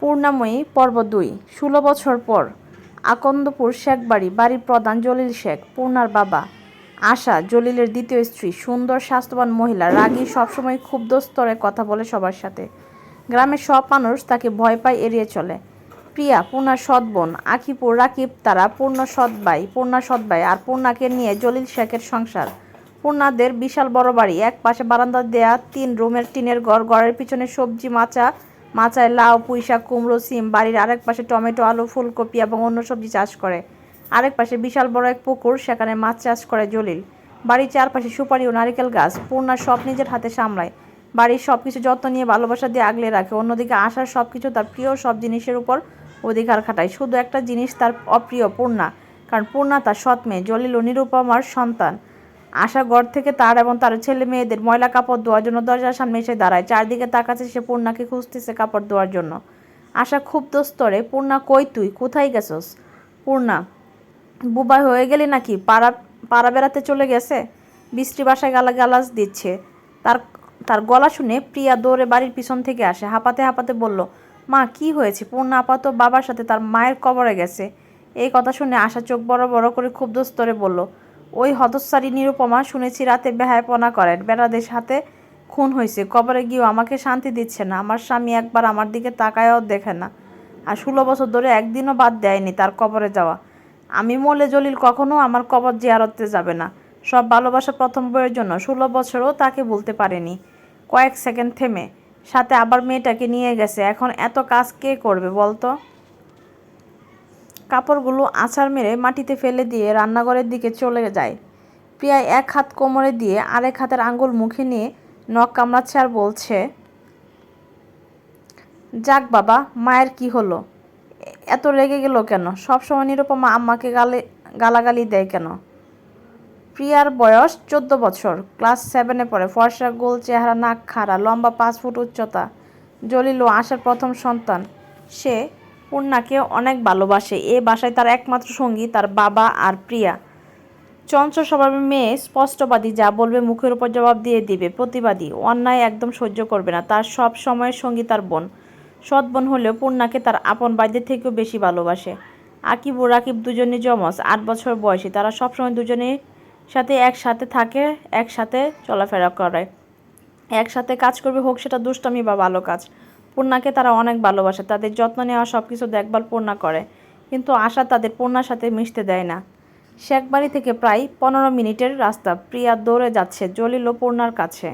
পূর্ণাময়ী পর্ব দুই, ষোলো বছর পর আকন্দপুর শেখ বাড়ি বাড়ির প্রধান জলিল শেখ, পূর্ণার বাবা আশা জলিলের দ্বিতীয় স্ত্রী, সুন্দর স্বাস্থ্যবান মহিলা, রাগী, সবসময় ক্ষুব্ধ স্তরে কথা বলে সবার সাথে। গ্রামের সব মানুষ তাকে ভয় পায়, এড়িয়ে চলে। প্রিয়া, পূর্ণার সৎ বোন, আকিপুর, রাকিব, তারা পূর্ণ সৎ ভাই, পূর্ণা সৎ ভাই আর পূর্ণাকে নিয়ে জলিল শেখের সংসার। পূর্ণাদের বিশাল বড় বাড়ি, এক পাশে বারান্দা দেয়া, তিন রুমের টিনের ঘর, ঘরের পিছনে সবজি, মাচা মাচায় লাউ, পুঁইশাক, কুমড়ো, সিম, বাড়ির আরেক পাশে টমেটো, আলু, ফুলকপি এবং অন্য সবজি চাষ করে। আরেক পাশে বিশাল বড় এক পুকুর, সেখানে মাছ চাষ করে জলিল। বাড়ির চারপাশে সুপারি ও নারিকেল গাছ, পূর্ণা সব নিজের হাতে সামলায়। বাড়ির সব কিছু যত্ন নিয়ে ভালোবাসা দিয়ে আগলে রাখে, অন্যদিকে আশার সব কিছু তার প্রিয় সব জিনিসের উপর অধিকার খাটায়। শুধু একটা জিনিস তার অপ্রিয়, পূর্ণা, কারণ পূর্ণা তার সৎ মেয়ে, জলিল ও নিরুপমার সন্তান। আশা ঘর থেকে তার এবং তার ছেলে মেয়েদের ময়লা কাপড় ধোয়ার জন্য দরজার সামনে এসে দাঁড়ায়। চারদিকে তাকাচ্ছে সে পূর্ণাকে খুঁজতেছে কাপড় ধোয়ার জন্য। আশা ক্ষুব্ধ স্তরে, পূর্ণা, কই তুই? কোথায় গেছস? পূর্ণা, বুবাই হয়ে গেলি নাকি? পাড়া পাড়া বেড়াতে চলে গেছে? বৃষ্টি বাসায় গালা গালাজ দিচ্ছে। তার তার গলা শুনে প্রিয়া দৌড়ে বাড়ির পিছন থেকে আসে। হাঁপাতে হাঁপাতে বলল, মা, কি হয়েছে? পূর্ণা আপাত বাবার সাথে তার মায়ের কবরে গেছে। এই কথা শুনে আশা চোখ বড় বড় করে ক্ষুব্ধ স্তরে বলল ওই হতস্বারী নিরুপমা শুনেছি রাতে বেহায়পনা করেন। বেড়াদের সাথে খুন হয়েছে। কবরে গিয়েও আমাকে শান্তি দিচ্ছে না। আমার স্বামী একবার আমার দিকে তাকায়ও দেখে না। আর ষোলো বছর ধরে একদিনও বাদ দেয়নি তার কবরে যাওয়া। আমি মলে জলিল কখনো আমার কবর জিয়ারতে যাবে না। সব ভালোবাসা প্রথম বইয়ের জন্য। ষোলো বছরও তাকে বলতে পারেনি। কয়েক সেকেন্ড থেমে। সাথে আবার মেয়েটাকে নিয়ে গেছে। এখন এত কাজ কে করবে বলতো? কাপড়গুলো আছাড় মেরে মাটিতে ফেলে দিয়ে রান্নাঘরের দিকে চলে যায়। প্রিয়া এক হাত কোমরে দিয়ে আরেক হাতের আঙ্গুল মুখে নিয়ে নখ কামড়াচ্ছে আর বলছে, যাক বাবা, মায়ের কি হলো? এত রেগে গেল কেন? সবসময় নিরুপমা আম্মাকে গালে, গালাগালি দেয় কেন? প্রিয়ার বয়স চোদ্দ বছর। ক্লাস সেভেনে পড়ে। ফর্সা, গোল চেহারা, নাক খাড়া, লম্বা পাঁচ ফুট উচ্চতা, জলিল আশার প্রথম সন্তান। সে পূর্ণাকে অনেক ভালোবাসে। এ বাসায় তার একমাত্র সঙ্গী, তার বাবা আর প্রিয়া। চঞ্চল স্বভাবের মেয়ে স্পষ্টবাদী, যা বলবে মুখের উপর জবাব দিয়ে দিবে। প্রতিবাদী, অন্যায় একদম সহ্য করবে না। তার সব সময়ের সঙ্গী তার বোন। সৎ বোন হলেও পূর্ণাকে তার আপন বাইদের থেকেও বেশি ভালোবাসে। আকিব ও রাকিব দুজনে জমজ, আট বছর বয়সী। তারা সবসময় দুজনের সাথে একসাথে থাকে, একসাথে চলাফেরা করে। একসাথে কাজ করবে হোক, সেটা দুষ্টমি বা ভালো কাজ। পূর্ণাকে তারা অনেক ভালোবাসে। তাদের যত্ন নেওয়া সব কিছু দেখভাল পূর্ণা করে। কিন্তু আশা তাদের পূর্ণার সাথে মিশতে দেয় না। শেখবাড়ি থেকে প্রায় পনেরো মিনিটের রাস্তা প্রিয়া দৌড়ে যাচ্ছে জলিল পূর্ণার কাছে।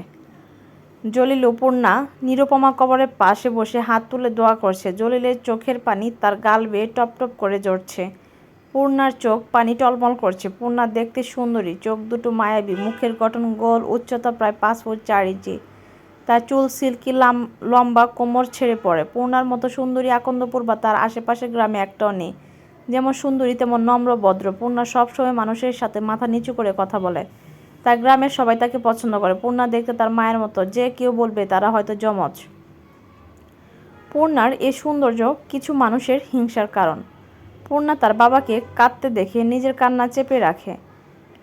জলিল পূর্ণা নিরুপমা কবরের পাশে বসে হাত তুলে দোয়া করছে। জলিলের চোখের পানি তার গাল বেয়ে টপ টপ করে জড়ছে পূর্ণার চোখ পানি টলমল করছে। পূর্ণা দেখতে সুন্দরী, চোখ দুটো মায়াবী, মুখের গঠন গোল, উচ্চতা প্রায় পাঁচ ফুট চার ইঞ্চি। তার চুল, সিল্কি লাম, লম্বা কোমর ছেড়ে পড়ে। পূর্ণার মতো সুন্দরী আকন্দপুর বা তার আশেপাশের গ্রামে একটাও নেই। যেমন সুন্দরী, তেমন নম্র, ভদ্র। পূর্ণা সবসময় মানুষের সাথে মাথা নিচু করে কথা বলে। তার গ্রামের সবাই তাকে পছন্দ করে। পূর্ণা দেখতে তার মায়ের মতো। যে কেউ বলবে তারা হয়তো জমজ পূর্ণার এই সৌন্দর্য কিছু মানুষের হিংসার কারণ। পূর্ণা তার বাবাকে কাঁদতে দেখে নিজের কান্না চেপে রাখে।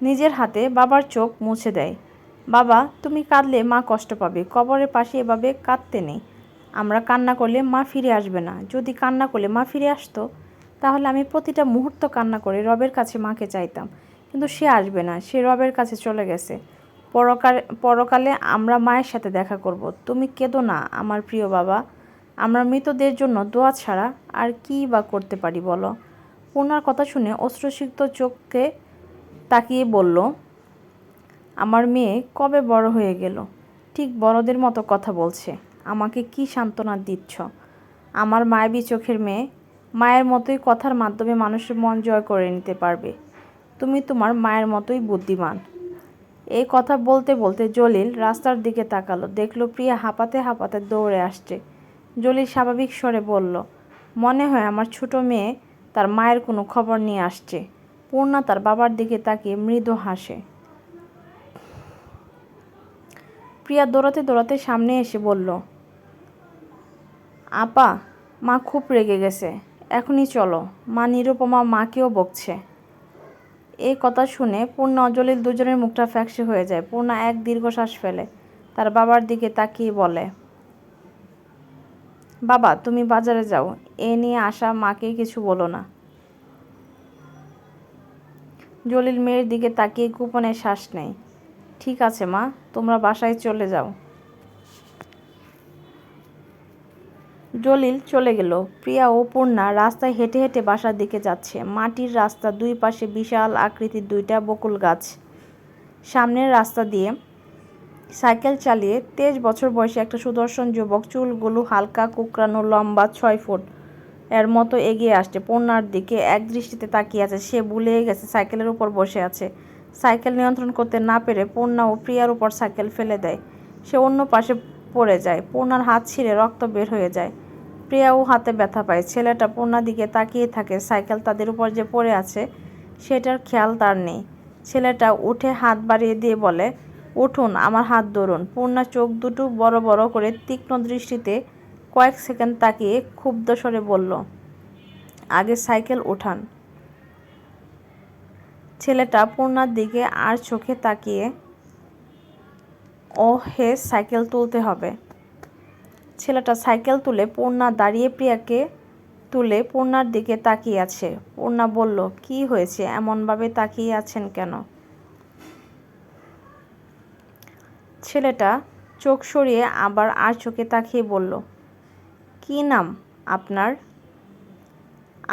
নিজের হাতে বাবার চোখ মুছে দেয়। বাবা, তুমি কাঁদলে মা কষ্ট পাবে। কবরের পাশে এভাবে কাঁদতে নেই। আমরা কান্না করলে মা ফিরে আসবে না। যদি কান্না করলে মা ফিরে আসতো, তাহলে আমি প্রতিটা মুহূর্ত কান্না করে রবের কাছে মাকে চাইতাম। কিন্তু সে আসবে না। সে রবের কাছে চলে গেছে। পরকাল পরকালে আমরা মায়ের সাথে দেখা করব। তুমি কেঁদো না, আমার প্রিয় বাবা। আমরা মৃতদের জন্য দোয়া ছাড়া আর কী বা করতে পারি বলো? পূর্ণার কথা শুনে অশ্রুসিক্ত চোখকে তাকিয়ে বলল আমার মেয়ে কবে বড় হয়ে গেল? ঠিক বড়দের মতো কথা বলছে। আমাকে কি সান্ত্বনা দিচ্ছ? আমার মায়াবী চোখের মেয়ে মায়ের মতোই কথার মাধ্যমে মানুষের মন জয় করে নিতে পারবে। তুমি তোমার মায়ের মতোই বুদ্ধিমান। এই কথা বলতে বলতে জলিল রাস্তার দিকে তাকালো। দেখল প্রিয়া হাঁপাতে হাঁপাতে দৌড়ে আসছে। জলিল স্বাভাবিক স্বরে বলল, মনে হয় আমার ছোট মেয়ে তার মায়ের কোনো খবর নিয়ে আসছে। পূর্ণা তার বাবার দিকে তাকিয়ে মৃদু হাসে। প্রিয়া দৌড়াতে দৌড়াতে সামনে এসে বলল, আপা, মা খুব রেগে গেছে, এখনই চলো। মা নিরুপমা মাকেও বকছে। এই কথা শুনে পূর্ণা ও জলিল দুজনের মুখটা ফ্যাকসে হয়ে যায়। পূর্ণা এক দীর্ঘশ্বাস ফেলে। তার বাবার দিকে তাকিয়ে বলে, বাবা, তুমি বাজারে যাও। এ নিয়ে আসা মাকে কিছু বলো না। জলিল মেয়ের দিকে তাকিয়ে গোপনে শ্বাস নেয়। ঠিক আছে, মা। তোমরা বাসায় চলে যাও। জলিল চলে গেল। প্রিয়া ও পূর্ণা রাস্তায় হেঁটে হেঁটে বাসার দিকে যাচ্ছে। মাটির রাস্তা দুই পাশে বিশাল আকৃতির দুইটা বকুল গাছ। সামনের রাস্তা দিয়ে সাইকেল চালিয়ে তেইশ বছর বয়সী একটা সুদর্শন যুবক চুলগুলো হালকা কুকরানো লম্বা, ছয় ফুট এর মতো এগিয়ে আসছে। পূর্ণার দিকে এক দৃষ্টিতে তাকিয়ে আছে। সে ভুলে গেছে, সাইকেলের উপর বসে আছে। সাইকেল নিয়ন্ত্রণ করতে না পেরে পূর্ণা ও প্রিয়ার উপর সাইকেল ফেলে দেয়। সে অন্য পাশে পড়ে যায়। পূর্ণার হাত ছিঁড়ে রক্ত বের হয়ে যায়। প্রিয়াও হাতে ব্যথা পায়। ছেলেটা পূর্ণার দিকে তাকিয়ে থাকে। সাইকেল তাদের উপর যে পড়ে আছে, সেটার খেয়াল তার নেই। ছেলেটা উঠে হাত বাড়িয়ে দিয়ে বলে, উঠুন, আমার হাত ধরুন। পূর্ণা চোখ দুটো বড় বড় করে তীক্ষ্ণ দৃষ্টিতে কয়েক সেকেন্ড তাকিয়ে ক্ষুব্ধ স্বরে বলল, আগে সাইকেল উঠান ছেলেটা পূর্ণার দিকে আর চোখে তাকিয়ে ও হে সাইকেল তুলতে হবে। ছেলেটা সাইকেল তুলে পূর্ণা দাঁড়িয়ে প্রিয়াকে তুলে পূর্ণার দিকে তাকিয়ে আছে। পূর্ণা বলল, কি হয়েছে? এমনভাবে তাকিয়ে আছেন কেন? ছেলেটা চোখ সরিয়ে আবার আর চোখে তাকিয়ে বলল, কি নাম আপনার?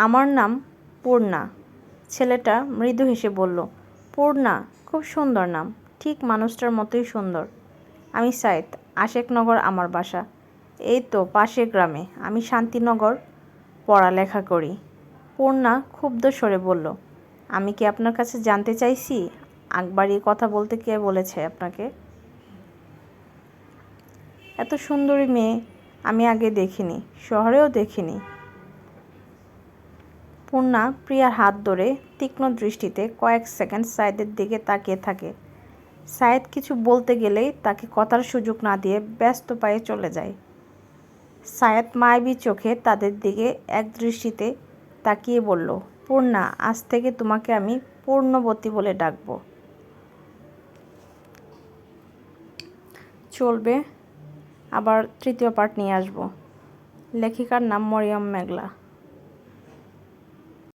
আমার নাম পূর্ণা। ছেলেটা মৃদু হেসে বলল, পূর্ণা, খুব সুন্দর নাম। ঠিক মানুষটার মতোই সুন্দর। আমি সাইদ আশেকনগর আমার বাসা। এই তো পাশের গ্রামে। আমি শান্তিনগর পড়ালেখা করি। পূর্ণা ক্ষুব্ধ স্বরে বলল, আমি কি আপনার কাছে জানতে চাইছি? আকবারি কথা বলতে কে বলেছে আপনাকে? এত সুন্দরী মেয়ে আমি আগে দেখিনি, শহরেও দেখিনি। পূর্ণা প্রিয়ার হাত ধরে তীক্ষ্ণ দৃষ্টিতে কয়েক সেকেন্ড সাইদের দিকে তাকিয়ে থাকে। সায়েদ কিছু বলতে গেলেই তাকে কথার সুযোগ না দিয়ে ব্যস্ত পায়ে চলে যায়। সায়েদ মায়াবী চোখে তাদের দিকে এক দৃষ্টিতে তাকিয়ে বলল, পূর্ণা, আজ থেকে তোমাকে আমি পূর্ণবতী বলে ডাকবো। চলবে, আবার তৃতীয় পার্ট নিয়ে আসব। লেখিকার নাম মরিয়ম মেঘলা।